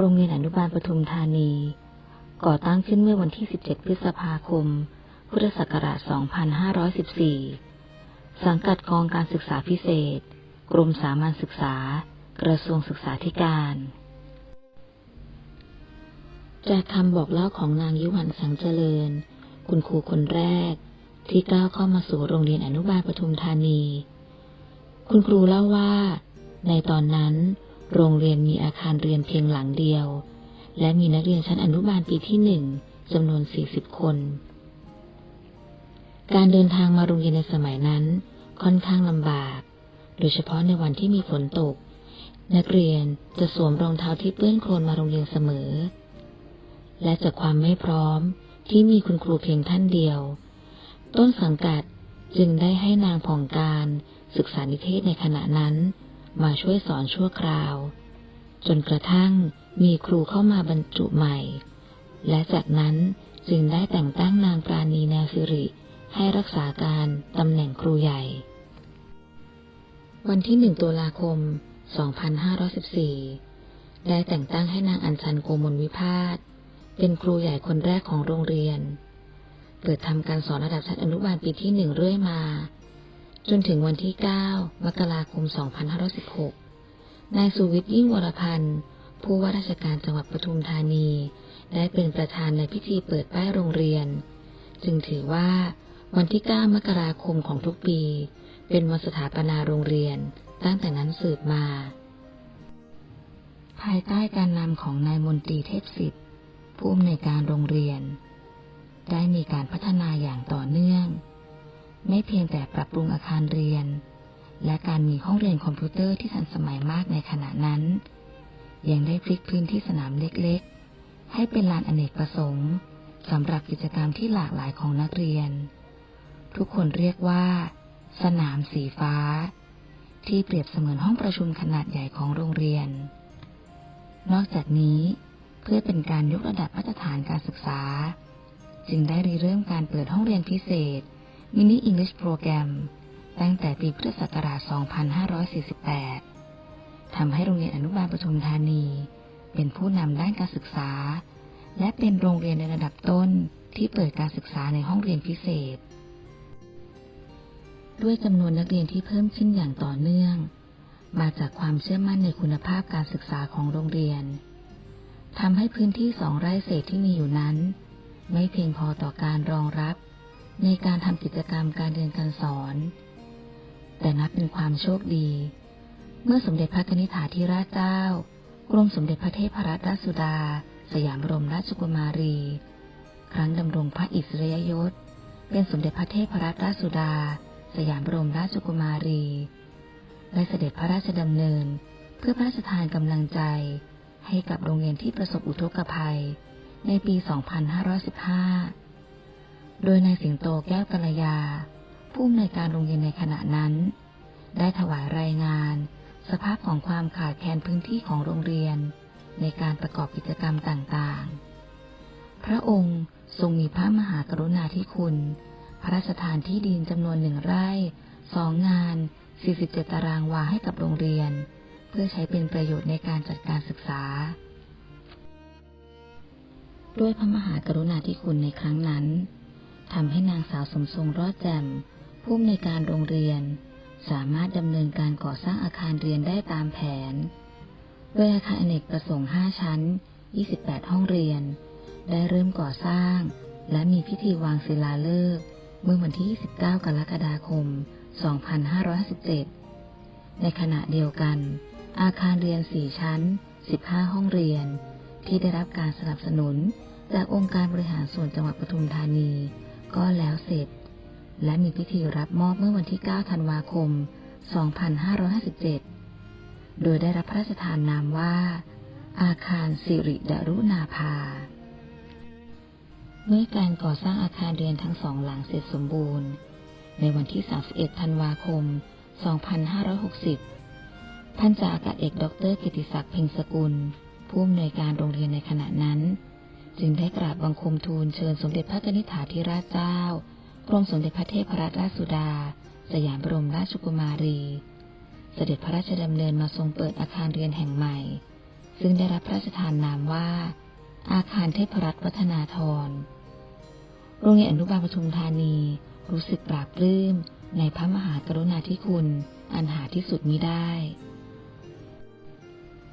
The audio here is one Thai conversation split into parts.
โรงเรียนอนุบาลปทุมธานี ก่อตั้งขึ้นเมื่อวันที่ 17 พฤษภาคม พุทธศักราช 2514 สังกัดกองการศึกษาพิเศษ กรมสามัญศึกษา กระทรวงศึกษาธิการ จากคำบอกเล่าของนางยุหันสังเจริญ คุณครูคนแรก ที่ก้าวเข้ามาสู่โรงเรียนอนุบาลปทุมธานี คุณครูเล่าว่า ในตอนนั้น โรงเรียนมีอาคารเรียนเพียงหลังเดียว และมีนักเรียนชั้นอนุบาลปีที่หนึ่งจำนวน 40 คน การเดินทางมาโรงเรียนในสมัยนั้นค่อนข้างลำบาก โดยเฉพาะในวันที่มีฝนตก นักเรียนจะสวมรองเท้าที่เปื้อนโคลนมาโรงเรียนเสมอ และจากความไม่พร้อมที่มีคุณครูเพียงท่านเดียว ต้นสังกัดจึงได้ให้นางผ่องการศึกษานิเทศในขณะนั้น มาช่วยสอนชั่วคราว จนกระทั่งมีครูเข้ามาบรรจุใหม่ และจากนั้นจึงได้แต่งตั้งนางปราณีแนวสิริ ให้รักษาการตำแหน่งครูใหญ่ วันที่หนึ่งตุลาคม 2514 ได้แต่งตั้งให้นางอัญชันโกมลวิพาสเป็นครูใหญ่คนแรกของโรงเรียน เปิดทำการสอนระดับชั้นอนุบาลปีที่หนึ่งเรื่อยมา จนถึงวันที่ 9 มกราคม 2516 นายสุวิทย์ยิ่งวรพันธ์ ผู้ว่าราชการจังหวัดปทุมธานี ได้เป็นประธานในพิธีเปิดป้ายโรงเรียน จึงถือว่าวันที่ 9 มกราคมของทุกปี เป็นวันสถาปนาโรงเรียนตั้งแต่นั้นสืบมา ภายใต้การนำของนายมนตรีเทพสิทธิ์ผู้อำนวยการโรงเรียน ได้มีการพัฒนาอย่างต่อเนื่อง ไม่เพียงแต่ปรับปรุงอาคารเรียน และการมีห้องเรียนคอมพิวเตอร์ที่ทันสมัยมากในขณะนั้น ยังได้พลิกพื้นที่สนามเล็กๆ ให้เป็นลานอเนกประสงค์สำหรับกิจกรรมที่หลากหลายของนักเรียน ทุกคนเรียกว่า สนามสีฟ้า ที่เปรียบเสมือนห้องประชุมขนาดใหญ่ของโรงเรียน นอกจากนี้เพื่อเป็นการยกระดับมาตรฐานการศึกษา จึงได้ริเริ่มการเปิดห้องเรียนพิเศษ Mini English Program ตั้งแต่ปีพุทธศักราช 2548 ทำให้โรงเรียนอนุบาลปทุมธานี เป็นผู้นำด้านการศึกษา และเป็นโรงเรียนในระดับต้นที่เปิดการศึกษาในห้องเรียนพิเศษ ด้วยจำนวนนักเรียนที่เพิ่มขึ้นอย่างต่อเนื่อง มาจากความเชื่อมั่นในคุณภาพการศึกษาของโรงเรียนทำให้พื้นที่สองไร่เศษที่มีอยู่นั้น ไม่เพียงพอต่อการรองรับ ในการทำกิจกรรมการเรียนการสอน แต่นับเป็นความโชคดี เมื่อสมเด็จพระนิธิถาธิราชเจ้า กรมสมเด็จพระเทพรัตนราชสุดา สยามบรมราชกุมารี ครั้งดำรงพระอิสริยยศ เป็นสมเด็จพระเทพรัตนราชสุดา สยามบรมราชกุมารี ได้เสด็จพระราชดำเนิน เพื่อพระราชทานกำลังใจ ให้กับโรงเรียนที่ประสบอุทกภัย ในปี 2515 โดยนายสิงโตแก้วกัลยา ผู้อำนวยการโรงเรียนในขณะนั้น ได้ถวายรายงาน สภาพของความขาดแคลนพื้นที่ของโรงเรียน ในการประกอบกิจกรรมต่างๆ พระองค์ทรงมีพระมหากรุณาธิคุณ พระราชทานที่ดินจำนวนหนึ่งไร่สองงาน 47 ตารางวาให้กับโรงเรียน เพื่อใช้เป็นประโยชน์ในการจัดการศึกษา ด้วยพระมหากรุณาธิคุณในครั้งนั้น ทำให้นางสาวสมทรงรอดแจ่มผู้อำนวยการโรงเรียน สามารถดำเนินการก่อสร้างอาคารเรียนได้ตามแผนโดยอาคารอเนกประสงค์ 5 ชั้น 28 ห้องเรียน ได้เริ่มก่อสร้าง และมีพิธีวางศิลาฤกษ์เมื่อวันที่ 29 กรกฎาคม 2557 ในขณะเดียวกัน อาคารเรียน 4 ชั้น 15 ห้องเรียน ที่ได้รับการสนับสนุนจากองค์การบริหารส่วนจังหวัดปทุมธานี ก็แล้วเสร็จ และมีพิธีรับมอบเมื่อวันที่ 9 ธันวาคม 2557 โดยได้รับพระราชทานนามว่า อาคารสิริดารุณาภา เมื่อการก่อสร้างอาคารเรียนทั้งสองหลังเสร็จสมบูรณ์ ในวันที่ 31 ธันวาคม 2560 พันจ่าอากาศเอกดรกิติศักดิ์เพ็งสกุล ผู้อำนวยการโรงเรียนในขณะนั้น จึงได้กราบบังคมทูลเชิญสมเด็จพระนิธิถาธิราชเจ้ากรมสมเด็จพระเทพรัตนราชสุดา สยามบรมราชกุมารี เสด็จพระราชดำเนินมาทรงเปิดอาคารเรียนแห่งใหม่ ซึ่งได้รับพระราชทานนามว่า อาคารเทพรัตน์วัฒนาธรโรงเรียนอนุบาลปทุมธานี รู้สึกปราบปลื้มในพระมหากรุณาธิคุณอันหาที่สุดมิได้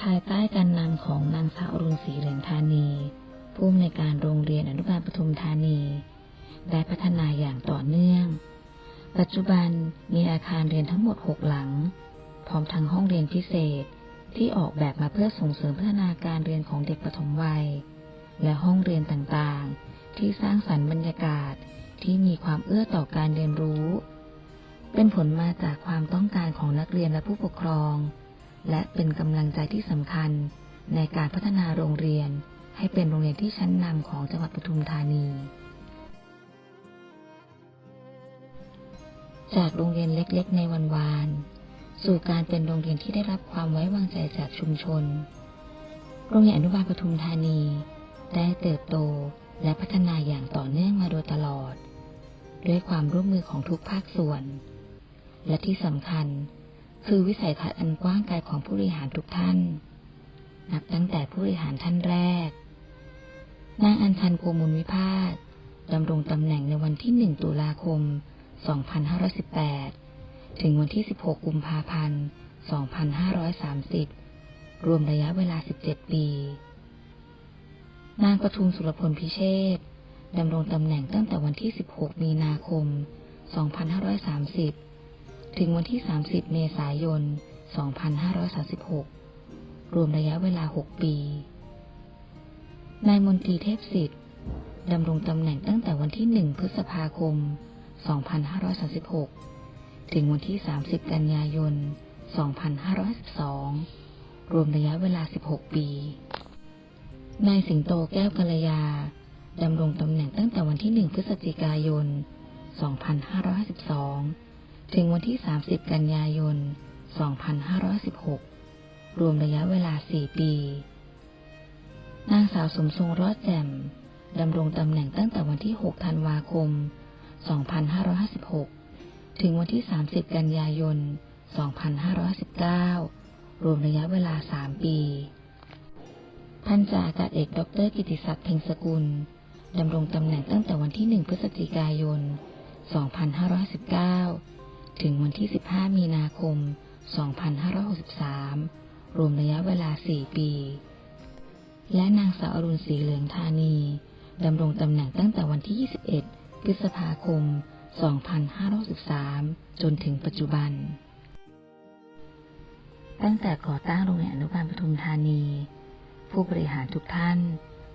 ภายใต้การนำของนางสาวรุณศรีเหลืองธานี ผู้อำนวยการโรงเรียนอนุบาลปทุมธานี ได้พัฒนาอย่างต่อเนื่อง ปัจจุบันมีอาคารเรียนทั้งหมด 6 หลัง พร้อมทั้งห้องเรียนพิเศษที่ออกแบบมาเพื่อส่งเสริมพัฒนาการเรียนของเด็กปฐมวัย และห้องเรียนต่างๆ ที่สร้างสรรค์บรรยากาศที่มีความเอื้อต่อการเรียนรู้ เป็นผลมาจากความต้องการของนักเรียนและผู้ปกครอง และเป็นกำลังใจที่สำคัญในการพัฒนาโรงเรียน ให้เป็นโรงเรียนที่ชั้นนำของจังหวัดปทุมธานี จากโรงเรียนเล็กๆ ในวันวาน สู่การเป็นโรงเรียนที่ได้รับความไว้วางใจจากชุมชน โรงเรียนอนุบาลปทุมธานี ได้เติบโตและพัฒนาอย่างต่อเนื่องมาโดยตลอด ด้วยความร่วมมือของทุกภาคส่วน และที่สำคัญคือวิสัยทัศน์อันกว้างไกลของผู้บริหารทุกท่าน นับตั้งแต่ผู้บริหารท่านแรก นางอัญชันโกมุลวิพาสดำรงตำแหน่งในวันที่ 1 ตุลาคม 2518 ถึงวันที่ 16 กุมภาพันธ์ 2530 รวมระยะเวลา 17 ปี นางประทุมสุรพลพิเชษดำรงตำแหน่งตั้งแต่วันที่ 16 มีนาคม 2530 ถึงวันที่ 30 เมษายน 2536 รวมระยะเวลา 6 ปี นายมนตรีเทพสิทธิ์ดำรงตำแหน่งตั้งแต่วันที่ 1 พฤษภาคม 2536 ถึงวันที่ 30 กันยายน 2512 รวมระยะเวลา 16 ปี นายสิงโตแก้วกัลยา ดำรงตำแหน่งตั้งแต่วันที่ 1 พฤศจิกายน 2552ถึงวันที่ 30 กันยายน 2516 รวมระยะเวลา 4 ปี นางสาวสมทรงรอดแจ่มดำรงตำแหน่งตั้งแต่วันที่ 6 ธันวาคม 2556 ถึงวันที่ 30 กันยายน 2519รวมระยะเวลา 3 ปี พันจ่าอากาศเอก ดร กิติศักดิ์เพ็งสกุล ดำรงตำแหน่งตั้งแต่วันที่ 1 พฤศจิกายน 2519ถึงวันที่ 15 มีนาคม 2563 รวมระยะเวลา 4 ปี และนางสาวอรุณศรีเหลืองธานีดำรงตำแหน่งตั้งแต่วันที่ 21 พฤษภาคม 2563 จนถึงปัจจุบัน ตั้งแต่ก่อตั้งโรงเรียนอนุบาลปทุมธานี ผู้บริหารทุกท่าน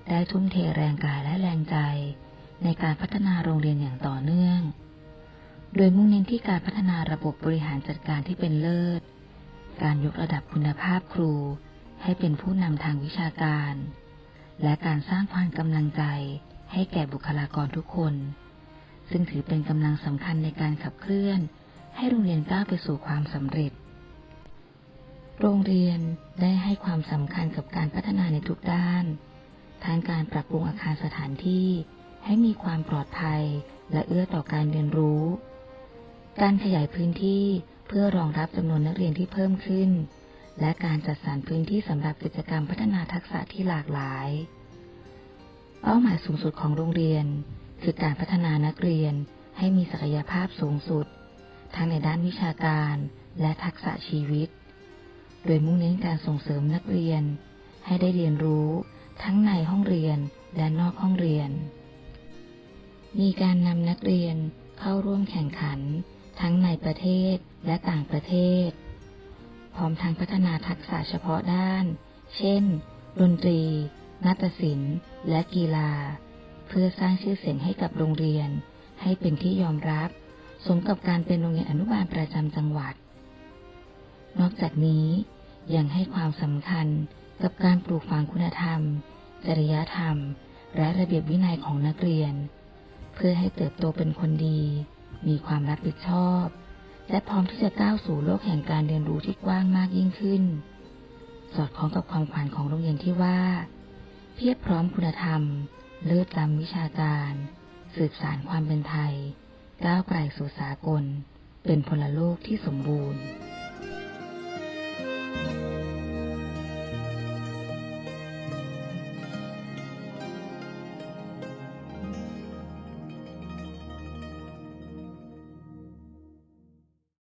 ได้ทุ่มเทแรงกายและแรงใจ ในการพัฒนาโรงเรียนอย่างต่อเนื่อง โดยมุ่งเน้นที่การพัฒนาระบบบริหารจัดการที่เป็นเลิศ การยกระดับคุณภาพครู ให้เป็นผู้นำทางวิชาการ และการสร้างความกำลังใจให้แก่บุคลากรทุกคน ซึ่งถือเป็นกำลังสำคัญในการขับเคลื่อน ให้โรงเรียนก้าวไปสู่ความสำเร็จ โรงเรียนได้ให้ความสำคัญกับการพัฒนาในทุกด้าน ทั้งการปรับปรุงอาคารสถานที่ให้มีความปลอดภัยและเอื้อต่อการเรียนรู้ การขยายพื้นที่เพื่อรองรับจำนวนนักเรียนที่เพิ่มขึ้น และการจัดสรรพื้นที่สำหรับกิจกรรมพัฒนาทักษะที่หลากหลาย เป้าหมายสูงสุดของโรงเรียน คือการพัฒนานักเรียนให้มีศักยภาพสูงสุด ทั้งในด้านวิชาการและทักษะชีวิต โดยมุ่งเน้นการส่งเสริมนักเรียน ให้ได้เรียนรู้ทั้งในห้องเรียนและนอกห้องเรียน มีการนำนักเรียนเข้าร่วมแข่งขัน ทั้งในประเทศและต่างประเทศ พร้อมทั้งพัฒนาทักษะเฉพาะด้าน เช่น ดนตรี นาฏศิลป์ และกีฬา เพื่อสร้างชื่อเสียงให้กับโรงเรียน ให้เป็นที่ยอมรับ สมกับการเป็นโรงเรียนอนุบาลประจำจังหวัด นอกจากนี้ยังให้ความสำคัญกับการปลูกฝังคุณธรรม จริยธรรม และระเบียบวินัยของนักเรียน เพื่อให้เติบโตเป็นคนดี มีความรับผิดชอบ และพร้อมที่จะก้าวสู่โลกแห่งการเรียนรู้ที่กว้างมากยิ่งขึ้น สอดคล้องกับความฝันของโรงเรียนที่ว่า เพียบพร้อมคุณธรรม เลิศล้ำวิชาการ สืบสารความเป็นไทย ก้าวไกลสู่สากล เป็นพลโลกที่สมบูรณ์